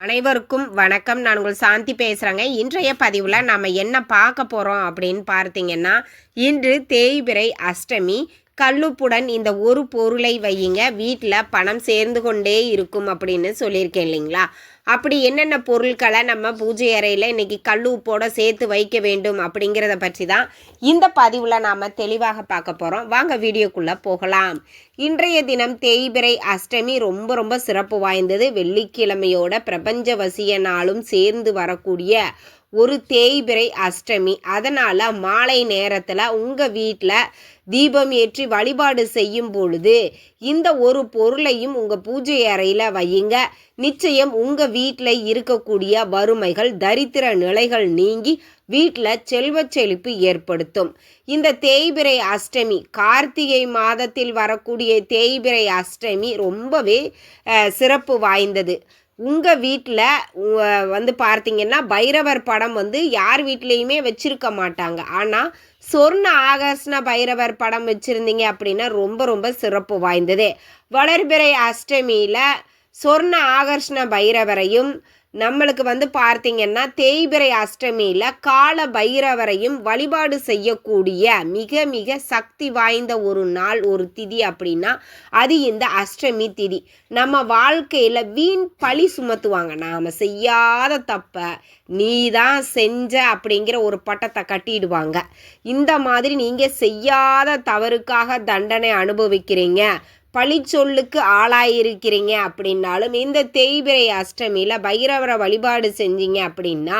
அனைவருக்கும் வணக்கம். நான் உங்கள் சாந்தி பேசுகிறேங்க இன்றைய பதிவில் நம்ம என்ன பார்க்க போகிறோம் அப்படின்னு பார்த்தீங்கன்னா இன்று தேய்பிறை அஷ்டமி. கல்லுப்புடன் இந்த ஒரு பொருளை வையுங்க. வீட்டில் பணம் சேர்ந்து கொண்டே இருக்கும் அப்படின்னு சொல்லியிருக்கேன் இல்லைங்களா? அப்படி என்னென்ன பொருட்களை நம்ம பூஜை அறையில் இன்றைக்கி கல் உப்போடு சேர்த்து வைக்க வேண்டும் அப்படிங்கிறத பற்றி தான் இந்த பதிவில் நாம் தெளிவாக பார்க்க போகிறோம் வாங்க வீடியோக்குள்ளே போகலாம். இன்றைய தினம் தேய்பிரை அஷ்டமி ரொம்ப ரொம்ப சிறப்பு வாய்ந்தது. வெள்ளிக்கிழமையோட பிரபஞ்ச வசிய நாளும் சேர்ந்து வரக்கூடிய ஒரு தேய்பிரை அஷ்டமி. அதனால் மாலை நேரத்தில் உங்கள் வீட்டில் தீபம் ஏற்றி வழிபாடு செய்யும் பொழுது இந்த ஒரு பொருளையும் உங்கள் பூஜை அறையில் வையுங்க. நிச்சயம் உங்கள் வீட்டில் இருக்கக்கூடிய வறுமைகள் தரித்திர நிலைகள் நீங்கி வீட்டில் செல்வ செழிப்பு ஏற்படுத்தும். இந்த தேய்பிரை அஷ்டமி கார்த்திகை மாதத்தில் வரக்கூடிய தேய்பிரை அஷ்டமி ரொம்பவே சிறப்பு வாய்ந்தது. உங்கள் வீட்டில் வந்து பார்த்தீங்கன்னா பைரவர் படம் வந்து யார் வீட்லேயுமே வச்சுருக்க மாட்டாங்க. ஆனால் சொர்ண ஆகர்ஷ்ண பைரவர் படம் வச்சுருந்தீங்க அப்படின்னா ரொம்ப ரொம்ப சிறப்பு வாய்ந்தது. வளர்பிறை அஷ்டமியில் சொர்ண ஆகர்ஷ்ண பைரவரையும் நம்மளுக்கு வந்து பார்த்தீங்கன்னா தேய்பிரை அஷ்டமியில் கால பைரவரையும் வழிபாடு செய்யக்கூடிய மிக மிக சக்தி வாய்ந்த ஒரு நாள் ஒரு திதி அப்படின்னா அது இந்த அஷ்டமி திதி. நம்ம வாழ்க்கையில் வீண் பழி சுமத்துவாங்க. நாம் செய்யாத தப்ப நீ தான் செஞ்ச அப்படிங்கிற ஒரு பட்டத்தை கட்டிடுவாங்க. இந்த மாதிரி நீங்கள் செய்யாத தவறுக்காக தண்டனை அனுபவிக்கிறீங்க. பழிச்சொல்லுக்கு ஆளாயிருக்கிறீங்க அப்படின்னாலும் இந்த தேய்பிரை அஷ்டமியில் பைரவரை வழிபாடு செஞ்சீங்க அப்படின்னா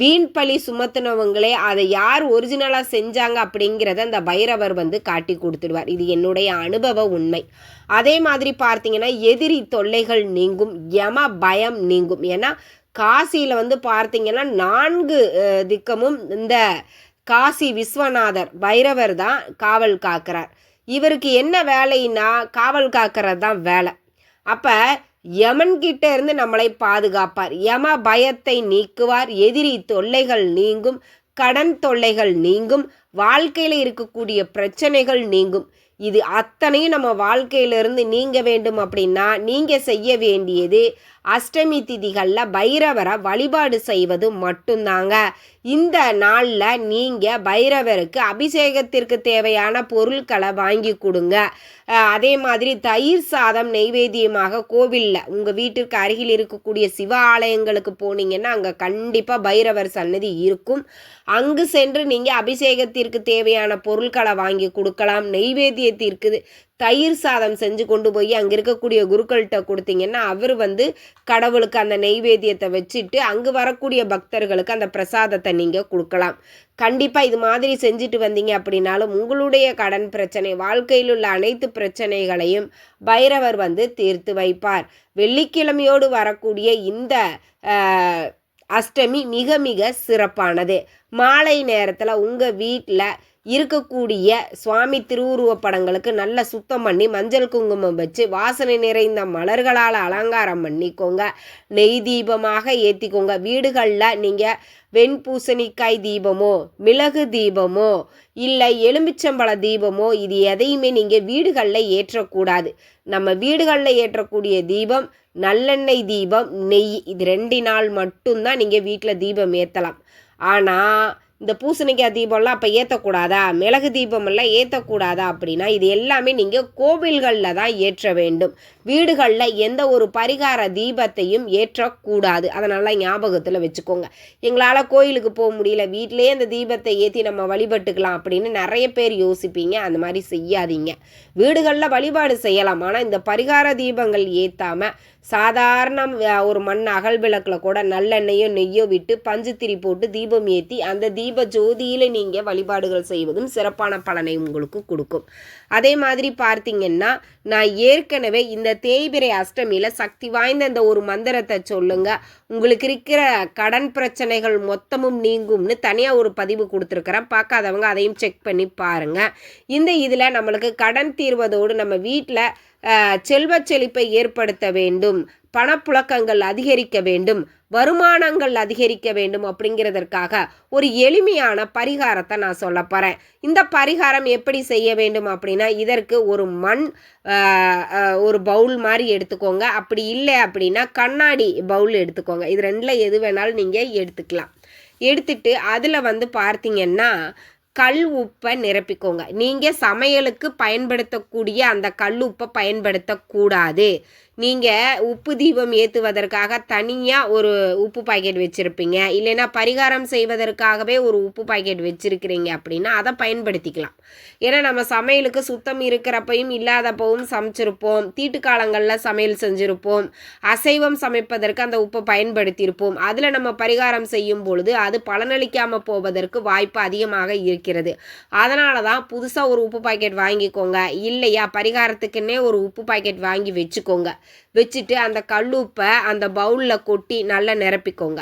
வீண் பழி சுமத்துனவங்களே அதை யார் ஒரிஜினலாக செஞ்சாங்க அப்படிங்கிறத அந்த பைரவர் வந்து காட்டி கொடுத்துடுவார். இது என்னுடைய அனுபவ உண்மை. அதே மாதிரி பார்த்தீங்கன்னா எதிரி தொல்லைகள் நீங்கும் யம பயம் நீங்கும். ஏன்னா காசியில் வந்து பார்த்தீங்கன்னா நான்கு திக்கமும் இந்த காசி விஸ்வநாதர் பைரவர் தான் காவல் காக்கிறார். இவருக்கு என்ன வேலைன்னா காவல் காக்கிறது தான் வேலை. அப்போ யமன்கிட்ட இருந்து நம்மளை பாதுகாப்பார். யம பயத்தை நீக்குவார். எதிரி தொல்லைகள் நீங்கும். கடன் தொல்லைகள் நீங்கும். வாழ்க்கையில் இருக்கக்கூடிய பிரச்சனைகள் நீங்கும். இது அத்தனையும் நம்ம வாழ்க்கையிலிருந்து நீங்க வேண்டும் அப்படின்னா நீங்கள் செய்ய வேண்டியது அஷ்டமி திதிகளில் பைரவரை வழிபாடு செய்வது மட்டும்தாங்க. இந்த நாளில் நீங்கள் பைரவருக்கு அபிஷேகத்திற்கு தேவையான பொருட்களை வாங்கி கொடுங்க. அதே மாதிரி தயிர் சாதம் நெய்வேத்தியமாக கோவிலில் உங்கள் வீட்டிற்கு அருகில் இருக்கக்கூடிய சிவ ஆலயங்களுக்கு போனீங்கன்னா அங்கே கண்டிப்பாக பைரவர் சன்னதி இருக்கும். அங்கு சென்று நீங்கள் அபிஷேகத்திற்கு தேவையான பொருட்களை வாங்கி கொடுக்கலாம். நெய்வேத்தியத்திற்கு தயிர் சாதம் செஞ்சு கொண்டு போய் அங்கே இருக்கக்கூடிய குருக்கள்கிட்ட கொடுத்தீங்கன்னா அவர் வந்து கடவுளுக்கு அந்த நெய்வேத்தியத்தை வச்சுட்டு அங்கே வரக்கூடிய பக்தர்களுக்கு அந்த பிரசாதத்தை நீங்கள் கொடுக்கலாம். கண்டிப்பாக இது மாதிரி செஞ்சுட்டு வந்தீங்க அப்படின்னாலும் உங்களுடைய கடன் பிரச்சனை வாழ்க்கையில் உள்ள அனைத்து பிரச்சனைகளையும் பைரவர் வந்து தீர்த்து வைப்பார். வெள்ளிக்கிழமையோடு வரக்கூடிய இந்த அஷ்டமி மிக மிக சிறப்பானது. மாலை நேரத்தில் உங்கள் வீட்டில் இருக்கக்கூடிய சுவாமி திருவுருவப் படங்களுக்கு நல்லா சுத்தம் பண்ணி மஞ்சள் குங்குமம் வச்சு வாசனை நிறைந்த மலர்களால் அலங்காரம் பண்ணிக்கோங்க. நெய் தீபமாக ஏற்றிக்கோங்க வீடுகளில் நீங்கள் வெண்பூசணிக்காய் தீபமோ மிளகு தீபமோ இல்லை எலுமிச்சம்பழ தீபமோ இது எதையுமே நீங்கள் வீடுகளில் ஏற்றக்கூடாது. நம்ம வீடுகளில் ஏற்றக்கூடிய தீபம் நல்லெண்ணெய் தீபம் நெய் இது ரெண்டு நாள் மட்டும்தான் நீங்கள் வீட்டில் தீபம் ஏற்றலாம் ஆனால் இந்த பூசணிக்காய் தீபம்லாம் அப்போ ஏற்றக்கூடாதா மிளகு தீபமெல்லாம் ஏற்றக்கூடாதா அப்படின்னா இது எல்லாமே நீங்கள் கோவில்களில் தான் ஏற்ற வேண்டும். வீடுகளில் எந்த ஒரு பரிகார தீபத்தையும் ஏற்றக்கூடாது. அதை நல்லா ஞாபகத்தில் வச்சுக்கோங்க. எங்களால் கோயிலுக்கு போக முடியல வீட்டிலே அந்த தீபத்தை ஏற்றி நம்ம வழிபட்டுக்கலாம் அப்படின்னு நிறைய பேர் யோசிப்பீங்க. அந்த மாதிரி செய்யாதீங்க. வீடுகளில் வழிபாடு செய்யலாம். ஆனால் இந்த பரிகார தீபங்கள் ஏற்றாமல் சாதாரண ஒரு மண் அகல் விளக்கில் கூட நல்லெண்ணெயோ நெய்யோ விட்டு பஞ்சுத்திரி போட்டு தீபம் ஏற்றி அந்த தீப ஜோதியில் நீங்கள் வழிபாடுகள் செய்வதும் சிறப்பான பலனை உங்களுக்கு கொடுக்கும். அதே மாதிரி பார்த்தீங்கன்னா நான் ஏற்கனவே இந்த தேய்பிறை அஷ்டமியில் சக்தி வாய்ந்த இந்த ஒரு மந்திரத்தை சொல்லுங்க. உங்களுக்கு இருக்கிற கடன் பிரச்சனைகள் மொத்தமும் நீங்கும்னு தனியாக ஒரு பதிவு கொடுத்துருக்குறேன். பார்க்காதவங்க அதையும் செக் பண்ணி பாருங்கள் இந்த இதில் நம்மளுக்கு கடன் தீர்வதோடு நம்ம வீட்டில் செல்வ செழிப்பை ஏற்படுத்த வேண்டும் பணப்புழக்கங்கள் அதிகரிக்க வேண்டும் வருமானங்கள் அதிகரிக்க வேண்டும் அப்படிங்கிறதற்காக ஒரு எளிமையான பரிகாரத்தை நான் சொல்ல போகிறேன் இந்த பரிகாரம் எப்படி செய்ய வேண்டும் அப்படின்னா இதற்கு ஒரு மண் ஒரு பவுல் மாதிரி எடுத்துக்கோங்க. அப்படி இல்லை அப்படின்னா கண்ணாடி பவுல் எடுத்துக்கோங்க. இது ரெண்டில் எது வேணாலும் நீங்கள் எடுத்துக்கலாம். எடுத்துட்டு அதில் வந்து பார்த்தீங்கன்னா கல் உப்பை நிரப்பிக்கோங்க. நீங்கள் சமையலுக்கு பயன்படுத்தக்கூடிய அந்த கல் உப்பை பயன்படுத்தக்கூடாது. நீங்கள் உப்பு தீபம் ஏற்றுவதற்காக தனியாக ஒரு உப்பு பாக்கெட் வச்சுருப்பீங்க. இல்லைன்னா பரிகாரம் செய்வதற்காகவே ஒரு உப்பு பாக்கெட் வச்சுருக்கிறீங்க அப்படின்னா அதை பயன்படுத்திக்கலாம். ஏன்னா நம்ம சமையலுக்கு சுத்தம் இருக்கிறப்பையும் இல்லாதப்பவும் சமைச்சிருப்போம். தீட்டுக்காலங்களில் சமையல் செஞ்சுருப்போம். அசைவம் சமைப்பதற்கு அந்த உப்பை பயன்படுத்தியிருப்போம். அதில் நம்ம பரிகாரம் செய்யும் பொழுது அது பலனளிக்காமல் போவதற்கு வாய்ப்பு அதிகமாக இருக்கிறது. அதனால தான் புதுசாக ஒரு உப்பு பாக்கெட் வாங்கிக்கோங்க. இல்லையா பரிகாரத்துக்குன்னே ஒரு உப்பு பாக்கெட் வாங்கி வச்சுக்கோங்க. வச்சுட்டு அந்த கல்லுப்பை அந்த பவுலில் கொட்டி நல்லா நிரப்பிக்கோங்க.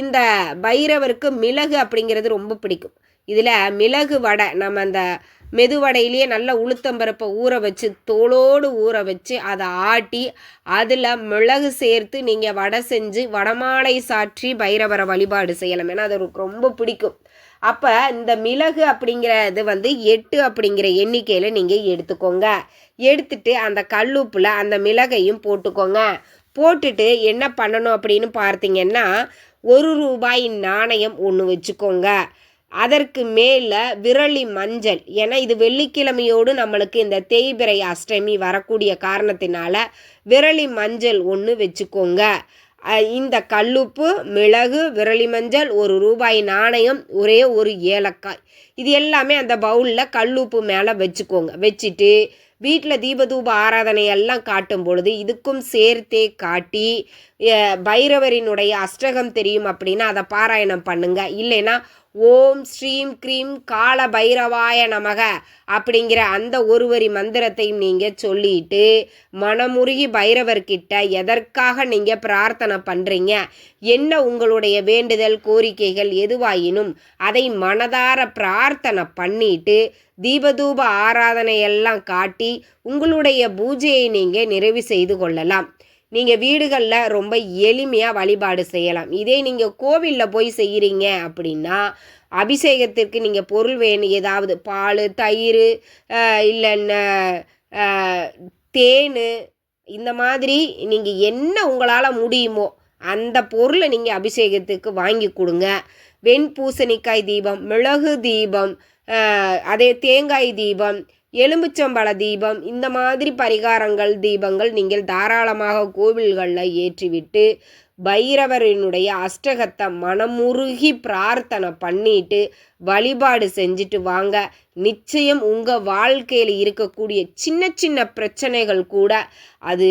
இந்த பைரவருக்கு மிளகு அப்படிங்கிறது ரொம்ப பிடிக்கும். இதில் மிளகு வடை நம்ம அந்த மெதுவடையிலேயே நல்லா உளுத்தம்பருப்பை ஊற வச்சு தோலோடு ஊற வச்சு அதை ஆட்டி அதில் மிளகு சேர்த்து நீங்கள் வடை செஞ்சு வடமாலை சாற்றி பைரவரை வழிபாடு செய்யலாம். ஏன்னா அது ரொம்ப பிடிக்கும். அப்போ இந்த மிளகு அப்படிங்கிறது வந்து எட்டு அப்படிங்கிற எண்ணிக்கையில் நீங்கள் எடுத்துக்கோங்க. எடுத்துட்டு அந்த கல்லுப்பில் அந்த மிளகையும் போட்டுக்கோங்க. போட்டுட்டு என்ன பண்ணணும் அப்படின்னு பார்த்தீங்கன்னா ஒரு ரூபாய் நாணயம் ஒன்று வச்சுக்கோங்க. அதற்கு மேலே விரலி மஞ்சள். ஏன்னா இது வெள்ளிக்கிழமையோடு நம்மளுக்கு இந்த தேய்பிரை அஷ்டமி வரக்கூடிய காரணத்தினால விரலி மஞ்சள் ஒன்று வச்சுக்கோங்க. இந்த கல்லுப்பு மிளகு விரலி மஞ்சள் ஒரு ரூபாய் நாணயம் ஒரே ஒரு ஏலக்காய். இது எல்லாமே அந்த பவுலில் கல்லுப்பு மேலே வச்சுக்கோங்க. வச்சுட்டு வீட்டில் தீபதூப ஆராதனை எல்லாம் காட்டும் பொழுது இதுக்கும் சேர்த்தே காட்டி பைரவரினுடைய அஷ்டகம் தெரியும் அப்படின்னா அதை பாராயணம் பண்ணுங்க. இல்லைன்னா ஓம் ஸ்ரீம் க்ரீம் கால பைரவாய நமக அப்படிங்கிற அந்த ஒரு வரி மந்திரத்தையும் நீங்கள் சொல்லிட்டு மனமுருகி பைரவர்கிட்ட எதற்காக நீங்கள் பிரார்த்தனை பண்ணுறீங்க என்ன உங்களுடைய வேண்டுதல் கோரிக்கைகள் எதுவாயினும் அதை மனதார பிரார்த்தனை பண்ணிட்டு தீபதூப ஆராதனையெல்லாம் காட்டி உங்களுடைய பூஜையை நீங்கள் நிறைவு செய்து கொள்ளலாம். நீங்கள் வீடுகளில் ரொம்ப எளிமையாக வழிபாடு செய்யலாம். இதே நீங்கள் கோவிலில் போய் செய்கிறீங்க அப்படின்னா அபிஷேகத்திற்கு நீங்கள் பொருள் வேணும் ஏதாவது பால் தயிர் இல்லைன்னா தேன் இந்த மாதிரி நீங்கள் என்ன உங்களால் முடியுமோ அந்த பொருளை நீங்கள் அபிஷேகத்துக்கு வாங்கி கொடுங்க. வெண்பூசணிக்காய் தீபம் மிளகு தீபம் அதே தேங்காய் தீபம் எலும்புச்சம்பழ தீபம் இந்த மாதிரி பரிகாரங்கள் தீபங்கள் நீங்கள் தாராளமாக கோவில்களில் ஏற்றிவிட்டு பைரவரினுடைய அஷ்டகத்தை மனமுருகி பிரார்த்தனை பண்ணிட்டு வழிபாடு செஞ்சுட்டு வாங்க. நிச்சயம் உங்கள் வாழ்க்கையில் இருக்கக்கூடிய சின்ன சின்ன பிரச்சனைகள் கூட அது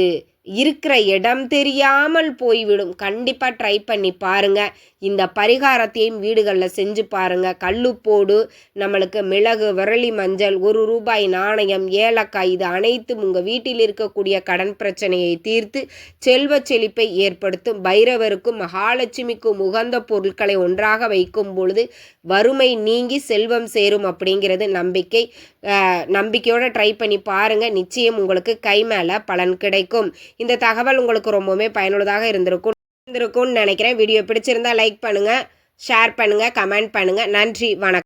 இருக்கிற இடம் தெரியாமல் போய்விடும். கண்டிப்பாக ட்ரை பண்ணி பாருங்க. இந்த பரிகாரத்தையும் வீடுகளில் செஞ்சு பாருங்கள் கல்லுப்போடு நம்மளுக்கு மிளகு விரலி மஞ்சள் ஒரு ரூபாய் நாணயம் ஏலக்காய் இது அனைத்தும் உங்கள் வீட்டில் இருக்கக்கூடிய கடன் பிரச்சனையை தீர்த்து செல்வ செழிப்பை ஏற்படுத்தும். பை பைரவருக்கும் மகாலட்சுமிக்கும் உகந்த பொருட்களை ஒன்றாக வைக்கும் பொழுது வறுமை நீங்கி செல்வம் சேரும் அப்படிங்கிறது நம்பிக்கை. நம்பிக்கையோடு ட்ரை பண்ணி பாருங்கள் நிச்சயம் உங்களுக்கு கை மேலே பலன் கிடைக்கும். இந்த தகவல் உங்களுக்கு ரொம்பவுமே பயனுள்ளதாக இருந்திருக்கும். இருந்திருக்கும்னு நினைக்கிறேன். வீடியோ பிடிச்சிருந்தா லைக் பண்ணுங்கள் ஷேர் பண்ணுங்கள் கமெண்ட் பண்ணுங்கள் நன்றி வணக்கம்.